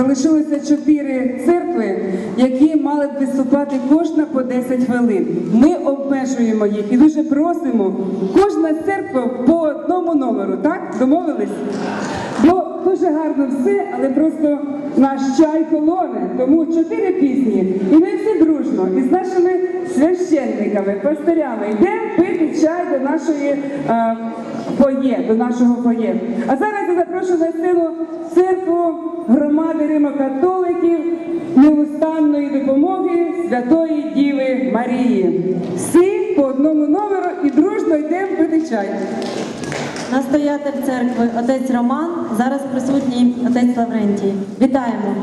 залишилося чотири церкви, які мали б виступати кожна по 10 хвилин. Ми обмежуємо їх і дуже просимо кожна церква по одному номеру. Так домовились? Бо дуже гарно все, але просто наш чай колоне. Тому чотири пісні, і ми всі дружно із нашими священниками, пастирями йдемо пити чай до нашої е, фоє, до нашого фоє. А зараз я запрошую на сцену церкву громади Римо-католиків неустанної допомоги Святої Діви Марії. Всі по одному номеру і дружно йдемо пити чай. Настоятель церкви отець Роман, зараз присутній отець Лаврентій. Вітаємо!